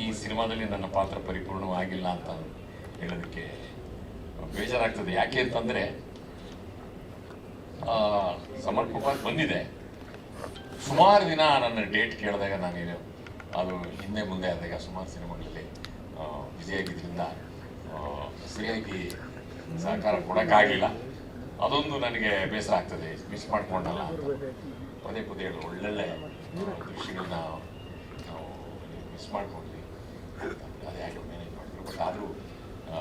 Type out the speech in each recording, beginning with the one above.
ಈ ಸಿನಿಮಾದಲ್ಲಿ ನನ್ನ ಪಾತ್ರ ಪರಿಪೂರ್ಣವಾಗಿಲ್ಲ ಅಂತ ಹೇಳೋದಕ್ಕೆ ಬೇಜಾರಾಗ್ತದೆ. ಯಾಕೆ ಅಂತಂದ್ರೆ ಸಮರ್ಪಕವಾಗಿ ಬಂದಿದೆ. ಸುಮಾರು ದಿನ ನನ್ನ ಡೇಟ್ ಕೇಳಿದಾಗ ನಾನೇನು, ಅದು ಹಿಂದೆ ಮುಂದೆ ಆದಾಗ ಸುಮಾರು ಸಿನಿಮಾಗಳಲ್ಲಿ ಬ್ಯುಸಿಯಾಗಿದ್ದರಿಂದ ಸರಿಯಾಗಿ ಸಹಕಾರ ಕೊಡೋಕ್ಕಾಗಲಿಲ್ಲ. ಅದೊಂದು ನನಗೆ ಬೇಸರ ಆಗ್ತದೆ. ಮಿಸ್ ಮಾಡ್ಕೊಂಡಲ್ಲ ಅಂತ. ಪದೇ ಪದೇ ಒಳ್ಳೊಳ್ಳೆ ದೃಶ್ಯಗಳನ್ನ ನಾವು ಮಿಸ್ ಮಾಡ್ಕೊಂಡ್ವಿ ಅದೇ ಯಾಕೆ ಮ್ಯಾನೇಜ್ ಮಾಡಿದ್ರು ಬಟ್ ಆದರೂ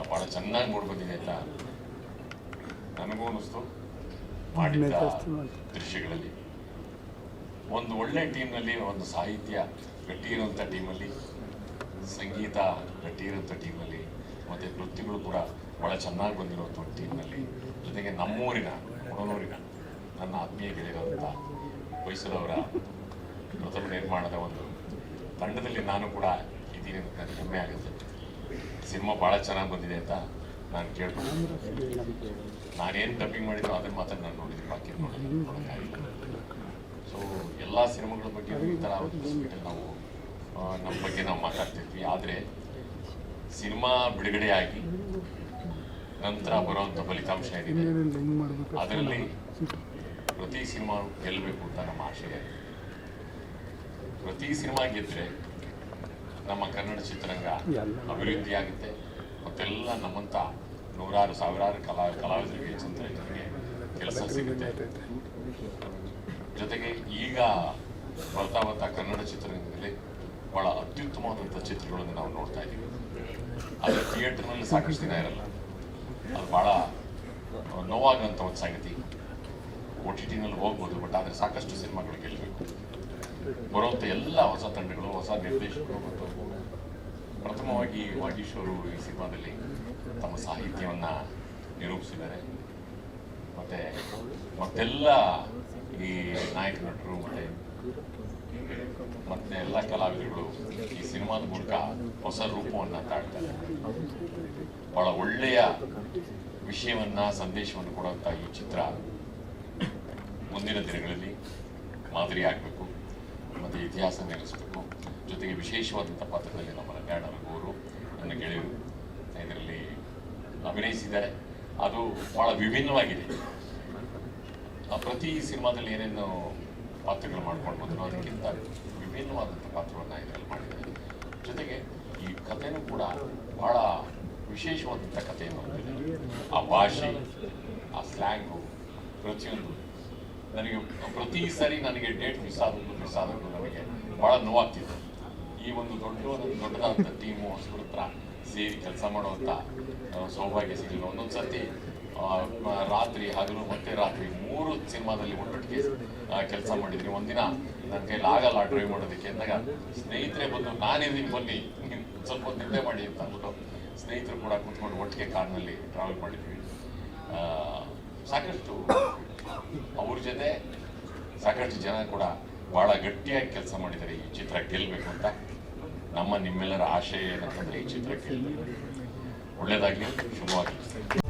ಭಾಳ ಚೆನ್ನಾಗಿ ಮೂಡಿ ಆಯ್ತಾ? ಅಂತ ನನಗೂ ಅನಿಸ್ತು ಮಾಡಿದ್ದ ದೃಶ್ಯಗಳಲ್ಲಿ. ಒಂದು ಒಳ್ಳೆ ಟೀಮ್ನಲ್ಲಿ ಒಂದು ಸಾಹಿತ್ಯ ಗಟ್ಟಿ ಇರುವಂಥ ಟೀಮಲ್ಲಿ ಸಂಗೀತ ಗಟ್ಟಿ ಇರುವಂಥ ಟೀಮಲ್ಲಿ ಮತ್ತು ನೃತ್ಯಗಳು ಕೂಡ ಭಾಳ ಚೆನ್ನಾಗಿ ಬಂದಿರುವಂಥ ಒಂದು ಟೀಮ್ನಲ್ಲಿ. ಜೊತೆಗೆ ನಮ್ಮೂರಿನ ಕೊಡನೂರಿನ ನನ್ನ ಆತ್ಮೀಯ ಗೆಳೆಯರಾದಂಥ ಮೈಸೂರವರ ಪ್ರಥಮ ನಿರ್ಮಾಣದ ಒಂದು ತಂಡದಲ್ಲಿ ನಾನು ಕೂಡ ಇದ್ದೀನಿ ಅಂತ ಹೆಮ್ಮೆ ಆಗುತ್ತೆ. ಸಿನಿಮಾ ಭಾಳ ಚೆನ್ನಾಗಿ ಬಂದಿದೆ ಅಂತ ನಾನು ಕೇಳ್ಕೊಂಡು ನಾನೇನು ಡಬ್ಬಿಂಗ್ ಮಾಡಿದ್ರು ಅದನ್ನ ಮಾತ್ರ ನಾನು ನೋಡಿದ್ದೀನಿ, ಬಾಕಿ ಸೊ ಎಲ್ಲ ಸಿನಿಮಾಗಳ ಬಗ್ಗೆ ಈ ಥರ ನಾವು ನಮ್ಮ ಬಗ್ಗೆ ನಾವು ಮಾತಾಡ್ತಿದ್ವಿ. ಆದರೆ, ಸಿನಿಮಾ ಬಿಡುಗಡೆಯಾಗಿ ನಂತರ ಬರುವಂಥ ಫಲಿತಾಂಶ ಏನಿದೆ? ಅದರಲ್ಲಿ ಪ್ರತಿ ಸಿನಿಮಾ ಗೆಲ್ಲಬೇಕು ಅಂತ ನಮ್ಮ ಆಶಯ ಪ್ರತಿ ಸಿನಿಮಾ ಗೆದ್ದರೆ ನಮ್ಮ ಕನ್ನಡ ಚಿತ್ರರಂಗ ಅಭಿವೃದ್ಧಿ ಆಗುತ್ತೆ ಮತ್ತೆಲ್ಲ ನಮ್ಮಂಥ ನೂರಾರು ಸಾವಿರಾರು ಕಲಾ ಕಲಾವಿದರಿಗೆ ಚಿತ್ರರಿಗೆ ಕೆಲಸ ಸಿಗುತ್ತೆ. ಜೊತೆಗೆ ಈಗ ಬರ್ತಾ ಬರ್ತಾ ಕನ್ನಡ ಚಿತ್ರರಂಗದಲ್ಲಿ ಬಹಳ ಅತ್ಯುತ್ತಮವಾದಂಥ ಚಿತ್ರಗಳನ್ನು ನಾವು ನೋಡ್ತಾ ಇದ್ದೀವಿ. ಆದರೆ ಥಿಯೇಟರ್ನಲ್ಲಿ ಸಾಕಷ್ಟು ದಿನ ಇರಲ್ಲ. ಅದು ಭಾಳ ನೋವಾಗುವಂಥ ಒಂದು ಸಂಗತಿ ಒ ಟಿ ಟಿನಲ್ಲಿ ಹೋಗ್ಬೋದು ಬಟ್ ಆದರೆ ಸಾಕಷ್ಟು ಸಿನಿಮಾಗಳು ಗೆಲ್ಲಬೇಕು ಬರುವಂಥ ಎಲ್ಲ ಹೊಸ ತಂಡಗಳು, ಹೊಸ ನಿರ್ದೇಶಕರು ಮತ್ತು ಪ್ರಥಮವಾಗಿ ವಾಗೀಶ್ ಅವರು ಈ ಸಿನಿಮಾದಲ್ಲಿ ತಮ್ಮ ಸಾಹಿತ್ಯವನ್ನು ನಿರೂಪಿಸಿದ್ದಾರೆ. ಮತ್ತೆ ಮತ್ತೆಲ್ಲ ಈ ನಾಯಕ ನಟರು ಮತ್ತೆ ಮತ್ತೆ ಎಲ್ಲ ಕಲಾವಿದರುಗಳು ಈ ಸಿನಿಮಾದ ಮೂಲಕ ಹೊಸ ರೂಪವನ್ನು ತಾಳ್ತಾರೆ. ಬಹಳ ಒಳ್ಳೆಯ ವಿಷಯವನ್ನ, ಸಂದೇಶವನ್ನು ಕೊಡುವಂಥ ಈ ಚಿತ್ರ ಮುಂದಿನ ದಿನಗಳಲ್ಲಿ ಮಾದರಿ ಆಗಬೇಕು. ಮತ್ತು ಇತಿಹಾಸ ನಿಲ್ಲಿಸಬೇಕು ಜೊತೆಗೆ ವಿಶೇಷವಾದಂಥ ಪಾತ್ರದಲ್ಲಿ ನಮ್ಮ ರಂಗಾಯಣ ರಘುವರು ನನ್ನ ಗೆಳೆಯರು ಇದರಲ್ಲಿ ಅಭಿನಯಿಸಿದ್ದಾರೆ. ಅದು ಬಹಳ ವಿಭಿನ್ನವಾಗಿದೆ. ಪ್ರತಿ ಸಿನಿಮಾದಲ್ಲಿ ಏನೇನು ಪಾತ್ರಗಳು ಮಾಡ್ಕೊಂಡು ಬಂದರೂ ಅದಕ್ಕಿಂತ ವಿಭಿನ್ನವಾದಂಥ ಪಾತ್ರವನ್ನು ಇದರಲ್ಲಿ ಮಾಡಿದ್ದಾರೆ. ಜೊತೆಗೆ ಈ ಕಥೆನೂ ಕೂಡ ಬಹಳ ವಿಶೇಷವಾದಂಥ ಕಥೆಯನ್ನು ಆ ಭಾಷೆ, ಆ ಸ್ಲ್ಯಾಂಗು ಪ್ರತಿಯೊಂದು ನನಗೆ ಪ್ರತಿ ಸಾರಿ ನನಗೆ ಡೇಟ್ ಮಿಸ್ ಆದದ್ದು ಮಿಸ್ ಆದದ್ದು ನನಗೆ ಬಹಳ ನೋವಾಗ್ತಿತ್ತು. ಈ ಒಂದು ದೊಡ್ಡ ದೊಡ್ಡದಾದಂಥ ಟೀಮು ಹೊಸಬ್ರ ಹತ್ರ ಸೇರಿ ಕೆಲಸ ಮಾಡುವಂಥ ಸೌಭಾಗ್ಯ ಸಿಗಲಿಲ್ಲ ಒಂದೊಂದು ಸರ್ತಿ ರಾತ್ರಿ ಹಗಲು ಮತ್ತೆ ರಾತ್ರಿ ಮೂರು ಸಿನಿಮಾದಲ್ಲಿ ಒಟ್ಟೊಟ್ಟಿಗೆ ಕೆಲಸ ಮಾಡಿದ್ರಿ. ಒಂದಿನ ನನ್ನ ಕೈಲಿ ಆಗಲ್ಲ ಡ್ರೈವ್ ಮಾಡೋದಕ್ಕೆ ಅಂದಾಗ ಸ್ನೇಹಿತರೆ ಬಂದು, ನಾನಿದ್ದೀನಿ, ಬನ್ನಿ. ಸ್ವಲ್ಪ ನಿದ್ದೆ ಮಾಡಿ ಅಂತ ಅಂದ್ಬಿಟ್ಟು ಸ್ನೇಹಿತರು ಕೂಡ ಕೂತ್ಕೊಂಡು ಒಟ್ಟಿಗೆ ಕಾರ್ನಲ್ಲಿ ಟ್ರಾವೆಲ್ ಮಾಡಿದ್ವಿ. ಸಾಕಷ್ಟು ಅವ್ರ ಜೊತೆ ಸಾಕಷ್ಟು ಜನ ಕೂಡ ಬಹಳ ಗಟ್ಟಿಯಾಗಿ ಕೆಲಸ ಮಾಡಿದ್ದಾರೆ ಈ ಚಿತ್ರ ಗೆಲ್ಲಬೇಕು ಅಂತ. ನಮ್ಮ ನಿಮ್ಮೆಲ್ಲರ ಆಶಯ ಏನಂತಂದ್ರೆ ಈ ಚಿತ್ರ ಗೆಲ್ಲಬೇಕು ಒಳ್ಳೇದಾಗಲಿ, ಶುಭವಾಗಲಿ.